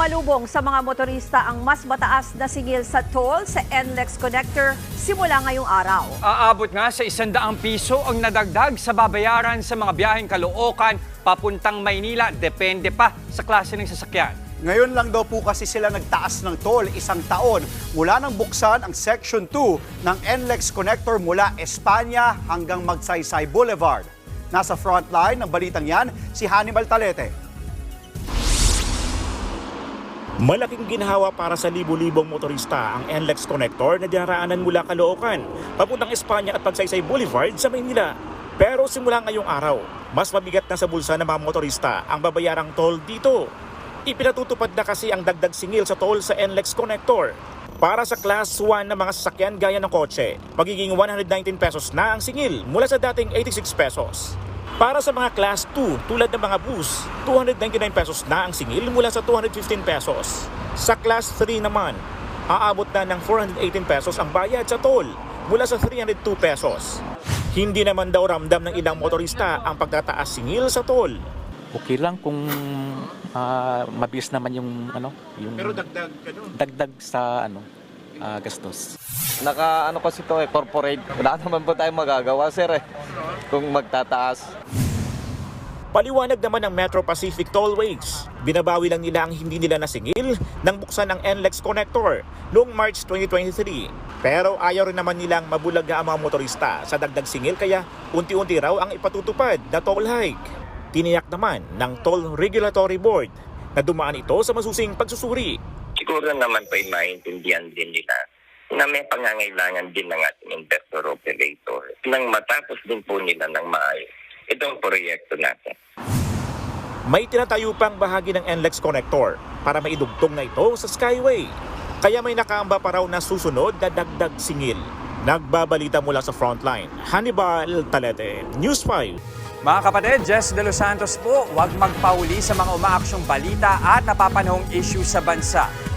Sumalubong sa mga motorista ang mas mataas na singil sa toll sa NLEX Connector simula ngayong araw. Aabot nga sa isandaang piso ang nadagdag sa babayaran sa mga biyaheng Caloocan papuntang Maynila. Depende pa sa klase ng sasakyan. Ngayon lang daw po kasi sila nagtaas ng toll isang taon mula nang buksan ang Section 2 ng NLEX Connector mula Espanya hanggang Magsaysay Boulevard. Nasa frontline ng balitang yan si Hannibal Talete. Malaking ginhawa para sa libu-libong motorista ang NLEX Connector na dinaraanan mula Caloocan, papuntang Espanya at Pagsaysay Boulevard sa Maynila. Pero simula ngayong araw, mas mabigat na sa bulsa ng mga motorista ang babayarang toll dito. Ipinatutupad na kasi ang dagdag singil sa toll sa NLEX Connector. Para sa Class 1 na mga sasakyan gaya ng kotse, magiging 119 pesos na ang singil mula sa dating 86 pesos. Para sa mga Class 2 tulad ng mga bus, 299 pesos na ang singil mula sa 215 pesos. Sa Class 3 naman, aabot na ng 418 pesos ang bayad sa toll mula sa 302 pesos. Hindi naman daw ramdam ng ilang motorista ang pagtataas singil sa toll. okay lang kung ah, mabilis naman yung ano, yung dagdag ano? dagdag sa ano, ah, gastos. Naka ano kasi to eh, corporate. Wala naman po tayong magagawa sir eh. Kung magtataas. Paliwanag naman ng Metro Pacific Tollways. Binabawi lang nila ang hindi nila nasingil nang buksan ang NLEX Connector noong March 2023. Pero ayaw rin naman nilang mabulaga ang mga motorista sa dagdag singil kaya unti-unti raw ang ipatutupad na toll hike. Tiniyak naman ng Toll Regulatory Board na dumaan ito sa masusing pagsusuri. siguro naman po ay maintindihan din nila na may pangangailangan din ng ating investor operator nang matapos din po nila ng maayos itong proyekto natin. May tinatayo pang bahagi ng NLEX Connector para maidugtong na ito sa Skyway. Kaya may nakaamba pa raw na susunod na dagdag singil. Nagbabalita mula sa frontline, Hannibal Talete, News 5. Mga kapatid, Jess De Los Santos po, huwag magpauli sa mga umaaksyong balita at napapanahong issue sa bansa.